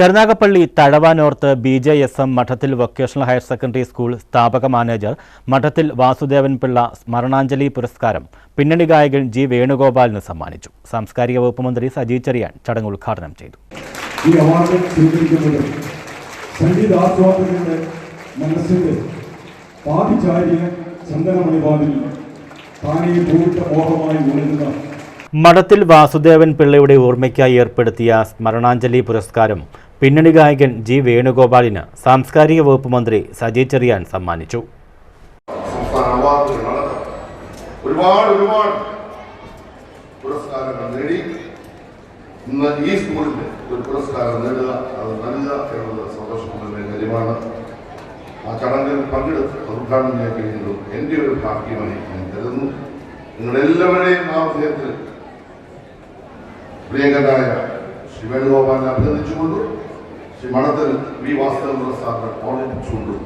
Karunagappally തഴവാനോർത്ത് B J S M Madathil vocational higher secondary school സ്ഥാപക manager Madathil Vasudevan Pillai സ്മരണാഞ്ജലി പുരസ്കാരം. പിന്നണി ഗായകൻ ജി വേണുഗോപാലിന് സമ്മാനിച്ചു. സാംസ്കാരിക വകുപ്പ് മന്ത്രി സജി ചെറിയാൻ ചടങ്ങ് ഉദ്ഘാടനം ചെയ്തു. താനേ പൂവിട്ട മോഹമായി ഉണരുന്ന മഠത്തിൽ വാസുദേവൻ പിള്ളയുടെ ഓർമ്മയ്ക്കായി ഏർപ്പെടുത്തിയ സ്മരണാഞ്ജലി പുരസ്കാരം പിന്നണി ഗായകൻ ജി വേണുഗോപാലിന് സാംസ്കാരിക വകുപ്പ് മന്ത്രി സജി ചെറിയാൻ സമ്മാനിച്ചു. ഒരുപാട് ഒരുപാട് പുരസ്കാരങ്ങൾ നേടി. ഇന്ന് ഈ സ്കൂളിന് ഒരു പുരസ്കാരം നേടുക അത് നൽകുക എന്നത് സന്തോഷമുള്ള കാര്യമാണ്. ആ ചടങ്ങിൽ പങ്കെടുത്ത് ഉദ്ഘാടനം ചെയ്യാൻ കഴിയുന്നതും എന്റെ ഒരു ഭാഗ്യമായി ഞാൻ കരുതുന്നു. നിങ്ങളെല്ലാവരെയും ആ വിധേയത്തിൽ പ്രിയങ്കരായ ശ്രീ വേണുഗോപാലിനെ അഭിനന്ദിച്ചുകൊണ്ടും. ശ്രീ മണത്തിൽ വി വാസ്തവ പ്രസാദിനെ ഓർമ്മിപ്പിച്ചുകൊണ്ടും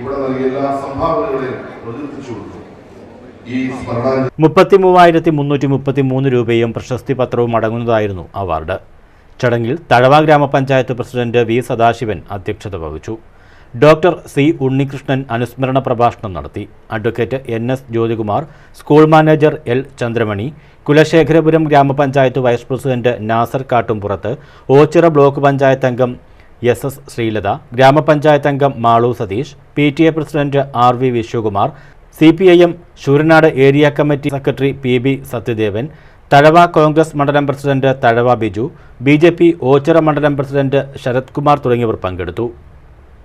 ഇവിടെ നൽകിയ എല്ലാ സംഭാവനകളെയും പ്രചരിപ്പിച്ചുകൊണ്ടും. മുപ്പത്തി മൂവായിരത്തി മുന്നൂറ്റി മുപ്പത്തി മൂന്ന് രൂപയും പ്രശസ്തി പത്രവും അടങ്ങുന്നതായിരുന്നു അവാർഡ്. ചടങ്ങിൽ തഴവ ഗ്രാമപഞ്ചായത്ത് പ്രസിഡന്റ് വി സദാശിവൻ അധ്യക്ഷത വഹിച്ചു. ഡോക്ടർ സി ഉണ്ണികൃഷ്ണൻ അനുസ്മരണ പ്രഭാഷണം നടത്തി. Advocate N S Jyothikumar school manager L Chandramani Kulasekharapuram ഗ്രാമപഞ്ചായത്ത് vice president Nasar Kattumpurath Oachira block panchayat അംഗം എസ് എസ് ശ്രീലത ഗ്രാമപഞ്ചായത്ത് അംഗം Malu Satheesh P T A president R V Viswakumar C P I M Sooranad area committee secretary P B Sathyadevan Thazhava Congress മണ്ഡലം president Thazhava Biju B J P Oachira മണ്ഡലം president Sarathkumar തുടങ്ങിയവർ പങ്കെടുത്തു.